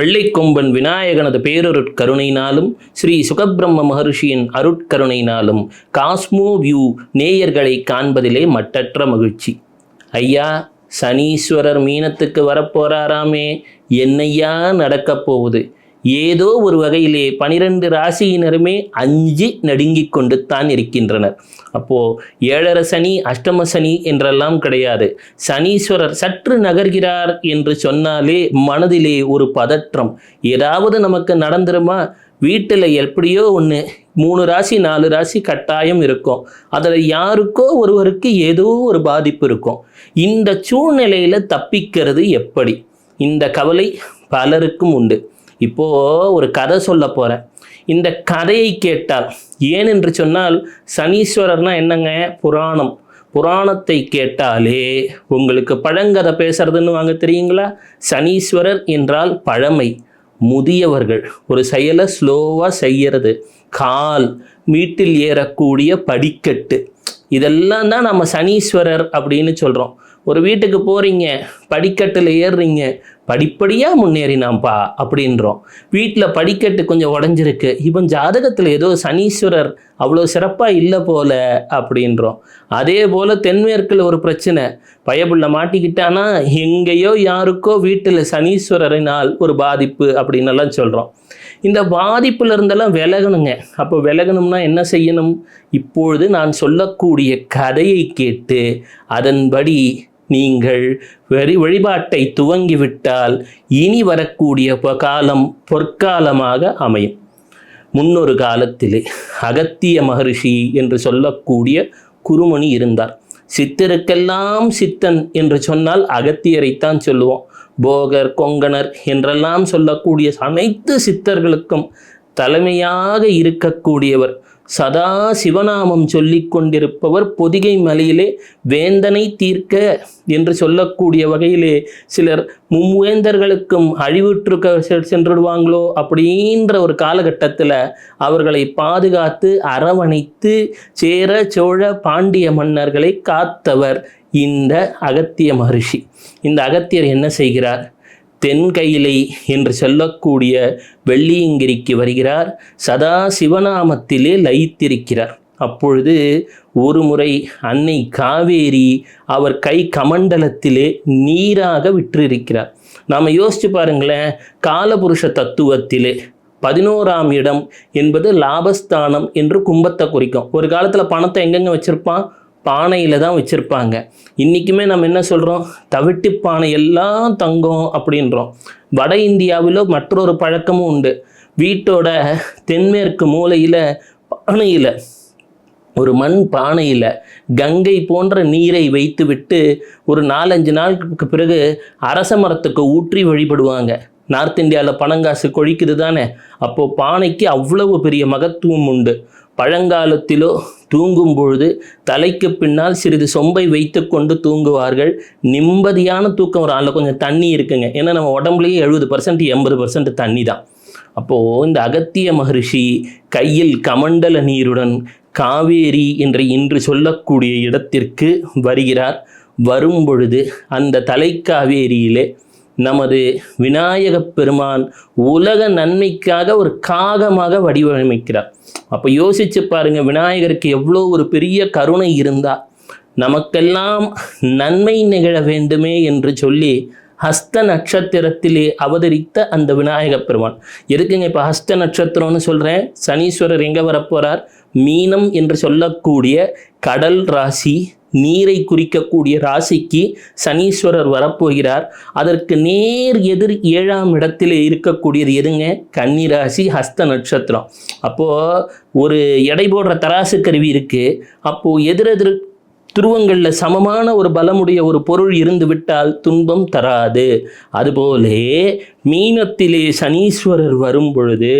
வெள்ளைக்கொம்பன் விநாயகனது பேரொருட்கருணையினாலும் ஸ்ரீ சுகபிரம்ம மகர்ஷியின் அருட்கருணையினாலும் காஸ்மோ வியூ நேயர்களை காண்பதிலே மட்டற்ற மகிழ்ச்சி. ஐயா சனீஸ்வரர் மீனத்துக்கு வரப்போறாராமே என்னையா நடக்கப் போகுது? ஏதோ ஒரு வகையிலே பனிரெண்டு ராசியினருமே அஞ்சு நடுங்கிக் கொண்டு தான் இருக்கின்றனர். அப்போது ஏழரை சனி அஷ்டம சனி என்றெல்லாம் கிடையாது. சனீஸ்வரர் சற்று நகர்கிறார் என்று சொன்னாலே மனதிலே ஒரு பதற்றம். ஏதாவது நமக்கு நடந்துருமா? வீட்டில் எப்படியோ ஒன்று மூணு ராசி நாலு ராசி கட்டாயம் இருக்கும். அதில் யாருக்கோ ஒருவருக்கு ஏதோ ஒரு பாதிப்பு இருக்கும். இந்த சூழ்நிலையில் தப்பிக்கிறது எப்படி? இந்த கவலை பலருக்கும் உண்டு. இப்போது ஒரு கதை சொல்ல போகிறேன் இந்த கதையை கேட்டால் ஏன் என்று சொன்னால் சனீஸ்வரர்னா என்னங்க? புராணம். புராணத்தை கேட்டாலே உங்களுக்கு பழங்கதை பேசுறதுன்னு வாங்க தெரியுங்களா? சனீஸ்வரர் என்றால் பழமை முதியவர்கள். ஒரு செயலை ஸ்லோவாக செய்யறது. கால் வீட்டில் ஏறக்கூடிய படிக்கட்டு. இதெல்லாம் தான் நம்ம சனீஸ்வரர் அப்படின்னு சொல்கிறோம் ஒரு வீட்டுக்கு போகிறீங்க படிக்கட்டில் ஏறுறீங்க படிப்படியாக முன்னேறினாம்ப்பா அப்படின்றோம். வீட்டில் படிக்கட்டு கொஞ்சம் உடஞ்சிருக்கு. இவன் ஜாதகத்தில் ஏதோ சனீஸ்வரர் அவ்வளோ சிறப்பாக இல்லை போல அப்படின்றோம். அதே போல் தென்மேற்கில் ஒரு பிரச்சனை. பயபுள்ள மாட்டிக்கிட்டானா எங்கேயோ யாருக்கோ வீட்டில் சனீஸ்வரரினால் ஒரு பாதிப்பு அப்படின்னெல்லாம் சொல்கிறோம் இந்த பாதிப்புல இருந்தெல்லாம் விலகணுங்க. அப்போ விலகணும்னா என்ன செய்யணும்? இப்பொழுது நான் சொல்லக்கூடிய கதையை கேட்டு அதன்படி நீங்கள் வரி வழிபாட்டை துவங்கிவிட்டால் இனி வரக்கூடிய ப- காலம் பொற்காலமாக அமையும். முன்னொரு காலத்திலே அகத்திய மகரிஷி என்று சொல்லக்கூடிய குருமணி இருந்தார். சித்தருக்கெல்லாம் சித்தன் என்று சொன்னால் அகத்தியரைத்தான் சொல்லுவோம். போகர் கொங்கணர் என்றெல்லாம் சொல்லக்கூடிய அனைத்து சித்தர்களுக்கும் தலைமையாக இருக்கக்கூடியவர் சதா சிவநாமம் சொல்லிக் கொண்டிருப்பவர் பொதிகை மலையிலே வேந்தனை தீர்க்க என்று சொல்லக்கூடிய வகையிலே சிலர் மும்வேந்தர்களுக்கும் அழிவுற்று செ- சென்றுடுவாங்களோ அப்படின்ற ஒரு காலகட்டத்தில் அவர்களை பாதுகாத்து அரவணைத்து சேர சோழ பாண்டிய மன்னர்களை காத்தவர் இந்த அகத்திய மகரிஷி. இந்த அகத்தியர் என்ன செய்கிறார்? தென்கையிலை என்று சொல்லக்கூடிய வெள்ளியங்கிரிக்கு வருகிறார். சதா சிவநாமத்திலே லயித்திருக்கிறார். அப்பொழுது ஒரு முறை அன்னை காவேரி அவர் கை கமண்டலத்திலே நீராக விற்றிருக்கிறார். நாம் யோசிச்சு பாருங்களேன் காலபுருஷ தத்துவத்திலே பதினோராம் இடம் என்பது லாபஸ்தானம் என்று கும்பத்தை குறிக்கும். ஒரு காலத்தில் பணத்தை எங்கெங்க வச்சுருப்பான்? பானையில் தான் வச்சுருப்பாங்க. இன்றைக்குமே நம்ம என்ன சொல்கிறோம் தவிட்டு பானை எல்லாம் தங்கம் அப்படின்றோம். வட இந்தியாவில் மற்றொரு பழக்கமும் உண்டு. வீட்டோட தென்மேற்கு மூலையில் பானையில் ஒரு மண் பானையில் கங்கை போன்ற நீரை வைத்துவிட்டு ஒரு நாலஞ்சு நாளுக்கு பிறகு அரச மரத்துக்கு ஊற்றி வழிபடுவாங்க. நார்த் இந்தியாவில் பணங்காசு கொழிக்குது தானே அப்போது பானைக்கு அவ்வளவு பெரிய மகத்துவம் உண்டு. பழங்காலத்திலோ தூங்கும் பொழுது தலைக்கு பின்னால் சிறிது சொம்பை வைத்து கொண்டு தூங்குவார்கள். நிம்மதியான தூக்கம் வரும். அதில் கொஞ்சம் தண்ணி இருக்குங்க. ஏன்னா நம்ம உடம்புலயே எழுபது பர்சன்ட் எண்பது பர்சன்ட் தண்ணி தான். அப்போது இந்த அகத்திய மகரிஷி கையில் கமண்டல நீருடன் காவேரி என்று இன்று சொல்லக்கூடிய இடத்திற்கு வருகிறார். வரும் பொழுது அந்த தலைக்காவேரியிலே நமது விநாயகப் பெருமான் உலக நன்மைக்காக ஒரு காகமாக வடிவமைக்கிறார். அப்போ யோசிச்சு பாருங்க விநாயகருக்கு எவ்வளோ ஒரு பெரிய கருணை இருந்தா நமக்கெல்லாம் நன்மை நிகழ வேண்டுமே என்று சொல்லி ஹஸ்த நட்சத்திரத்திலே அவதரித்த அந்த விநாயகப் பெருமான். எதுக்குங்க இப்போ ஹஸ்த நட்சத்திரம்னு சொல்கிறேன் சனீஸ்வரர் எங்கே வரப்போகிறார் மீனம் என்று சொல்லக்கூடிய கடல் ராசி நீரை குறிக்கக்கூடிய ராசிக்கு சனீஸ்வரர் வரப்போகிறார். அதற்கு நேர் எதிர் ஏழாம் இடத்தில் இருக்கக்கூடியது எதுங்க? கன்னி ராசி ஹஸ்த நட்சத்திரம். அப்போது ஒரு எடை போடுற தராசு கருவி இருக்குது அப்போது எதிரெதிர் துருவங்களில் சமமான ஒரு பலமுடைய ஒரு பொருள் இருந்து விட்டால் துன்பம் தராது. அதுபோலே மீனத்திலே சனீஸ்வரர் வரும் பொழுது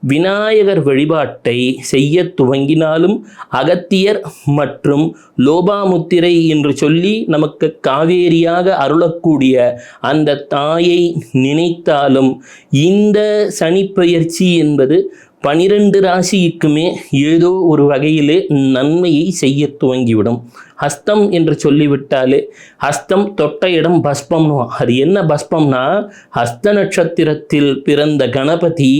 விநாயகர் வழிபாட்டை செய்ய துவங்கினாலும் அகத்தியர் மற்றும் லோபாமுத்திரை என்று சொல்லி நமக்கு காவேரியாக அருளக்கூடிய அந்த தாயை நினைத்தாலும் இந்த சனிப்பெயர்ச்சி என்பது பனிரெண்டு ராசிக்குமே ஏதோ ஒரு வகையிலே நன்மையை செய்ய துவங்கிவிடும். ஹஸ்தம் என்று சொல்லிவிட்டாலே ஹஸ்தம் தொட்ட இடம் பஸ்பம்னு அது என்ன பஸ்பம்னா ஹஸ்த நட்சத்திரத்தில் பிறந்த கணபதி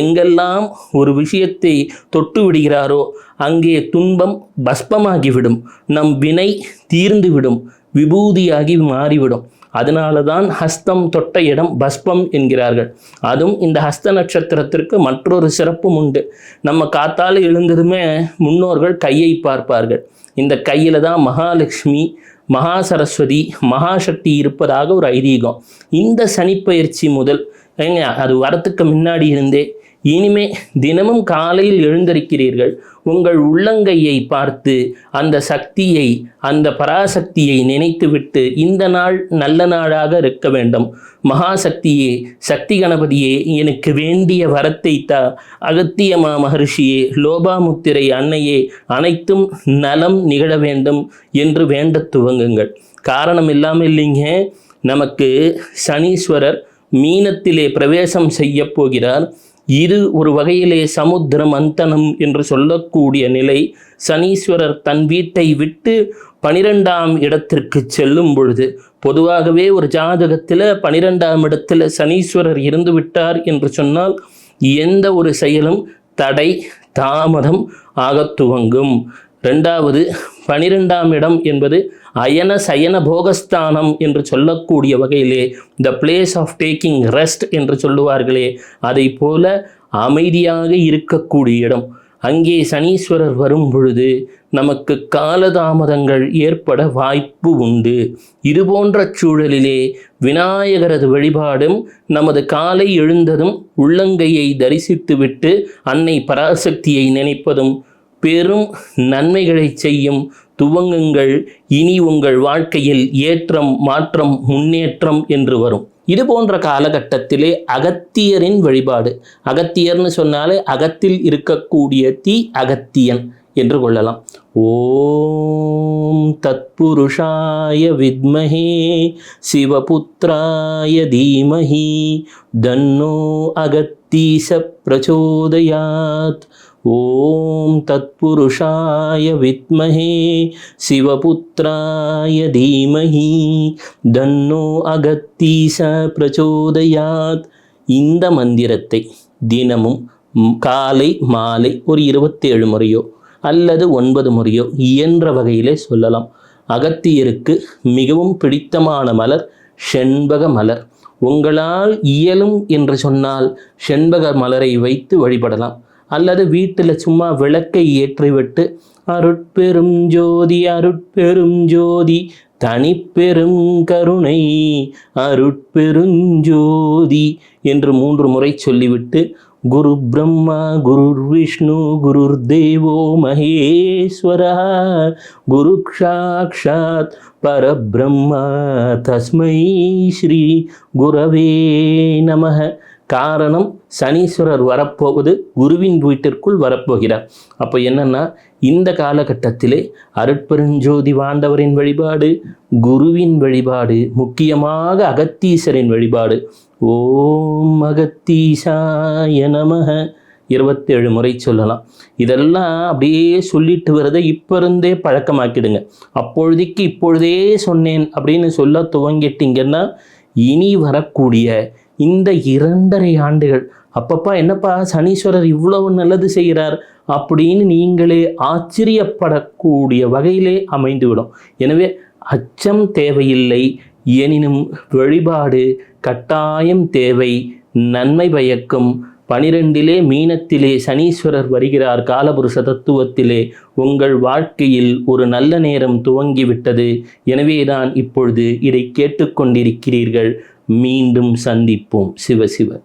எங்கெல்லாம் ஒரு விஷயத்தை தொட்டு விடுகிறாரோ அங்கே துன்பம் பஸ்பமாகிவிடும். நம் வினை தீர்ந்துவிடும் விபூதியாகி மாறிவிடும். அதனால தான் ஹஸ்தம் தொட்ட இடம் பஸ்பம் என்கிறார்கள். அதுவும் இந்த ஹஸ்த நட்சத்திரத்திற்கு மற்றொரு சிறப்பும் உண்டு. நம்ம காத்தால் எழுந்ததுமே முன்னோர்கள் கையை பார்ப்பார்கள். இந்த கையில் தான் மகாலட்சுமி மகா சரஸ்வதி மகாசக்தி இருப்பதாக ஒரு ஐதீகம். இந்த சனிப்பயிற்சி முதல் ஏங்க அது வரத்துக்கு முன்னாடி இருந்தே இனிமே தினமும் காலையில் எழுந்திருக்கிறீர்கள். உங்கள் உள்ளங்கையை பார்த்து அந்த சக்தியை அந்த பராசக்தியை நினைத்துவிட்டு இந்த நாள் நல்ல நாளாக இருக்க வேண்டும். மகாசக்தியே சக்தி கணபதியே எனக்கு வேண்டிய வரத்தை தா. அகத்தியமா மகர்ஷியே லோபாமுத்திரை அன்னையே அனைத்தும் நலம் நிகழ வேண்டும் என்று வேண்ட துவங்குங்கள். காரணம் இல்லாமல் இல்லைங்க. நமக்கு சனீஸ்வரர் மீனத்திலே பிரவேசம் செய்ய போகிறார். இது ஒரு வகையிலே சமுத்திரம் அந்தனம் என்று சொல்லக்கூடிய நிலை சனீஸ்வரர் தன் வீட்டை விட்டு பனிரெண்டாம் இடத்திற்கு செல்லும் பொழுது பொதுவாகவே ஒரு ஜாதகத்தில் பனிரெண்டாம் இடத்துல சனீஸ்வரர் இருந்து விட்டார் என்று சொன்னால் எந்த ஒரு செயலும் தடை தாமதம் ஆக துவங்கும். ரெண்டாவது பனிரெண்டாம் இடம் என்பது அயன சயன போகஸ்தானம் என்று சொல்லக்கூடிய வகையிலே the place of taking rest என்று சொல்லுவார்களே அதை போல அமைதியாக இருக்கக்கூடிய இடம். அங்கே சனீஸ்வரர் வரும் பொழுது நமக்கு காலதாமதங்கள் ஏற்பட வாய்ப்பு உண்டு. இதுபோன்ற சூழலிலே விநாயகரது வழிபாடும் நமது காலை எழுந்ததும் உள்ளங்கையை தரிசித்துவிட்டு அன்னை பராசக்தியை நினைப்பதும் பெரும் நன்மைகளை செய்யும் துவங்குங்கள். இனி உங்கள் வாழ்க்கையில் ஏற்றம் மாற்றம் முன்னேற்றம் என்று வரும். இது போன்ற காலகட்டத்திலே அகத்தியரின் வழிபாடு. அகத்தியர்னு சொன்னாலே அகத்தில் இருக்கக்கூடிய தீ அகத்தியன் என்று கொள்ளலாம். ஓம் தத்புருஷாய வித்மஹே சிவபுத்திராய தீமஹி தன்னோ அகத்தீச பிரச்சோதயாத் ஓம் தத்புருஷாய வித்மஹே சிவபுத்திராய தீமஹி. தன்னோ அகத்தீச பிரச்சோதயாத். இந்த மந்திரத்தை தினமும் காலை மாலை ஒரு இருபத்தேழு முறையோ அல்லது ஒன்பது முறையோ இயன்ற வகையிலே சொல்லலாம். அகத்தியருக்கு மிகவும் பிடித்தமான மலர் செண்பக மலர். உங்களால் இயலும் என்று சொன்னால் செண்பக மலரை வைத்து வழிபடலாம். அல்லது வீட்டில் சும்மா விளக்கை ஏற்றிவிட்டு அருட்பெரும் ஜோதி அருட்பெரும் ஜோதி தனிப்பெரும் கருணை அருட்பெருஞ்சோதி என்று மூன்று முறை சொல்லிவிட்டு குரு பிரம்மா குருர் விஷ்ணு குருர் தேவோ மகேஸ்வரா குரு சாட்சாத் பரபிரம்மா தஸ்மை ஸ்ரீ குரவே நமக காரணம் சனீஸ்வரர் வரப்போவது குருவின் வீட்டிற்குள் வரப்போகிறார். அப்போ என்னன்னா இந்த காலகட்டத்திலே அருட்பெருஞ்சோதி வாண்டவரின் வழிபாடு குருவின் வழிபாடு முக்கியமாக அகத்தீசரின் வழிபாடு. ஓம் அகத்தீசாய நமக. இருபத்தேழு முறை சொல்லலாம். இதெல்லாம் அப்படியே சொல்லிட்டு வரதை இப்போ இருந்தே பழக்கமாக்கிடுங்க. அப்பொழுதைக்கு இப்பொழுதே சொன்னேன் அப்படின்னு சொல்ல துவங்கிட்டீங்கன்னா இனி வரக்கூடிய இந்த இரண்டரை ஆண்டுகள். அப்பப்பா என்னப்பா சனீஸ்வரர் இவ்வளவு நல்லது செய்கிறார் அப்படின்னு நீங்களே ஆச்சரியப்படக்கூடிய வகையிலே அமைந்துவிடும். எனவே அச்சம் தேவையில்லை. எனினும் வழிபாடு கட்டாயம் தேவை. நன்மை பயக்கும். பனிரெண்டிலே மீனத்திலே சனீஸ்வரர் வருகிறார். காலபுருஷ தத்துவத்திலே உங்கள் வாழ்க்கையில் ஒரு நல்ல நேரம் துவங்கிவிட்டது. எனவேதான் இப்பொழுது இதை கேட்டுக்கொண்டிருக்கிறீர்கள். மீண்டும் சந்திப்போம். சிவ சிவ.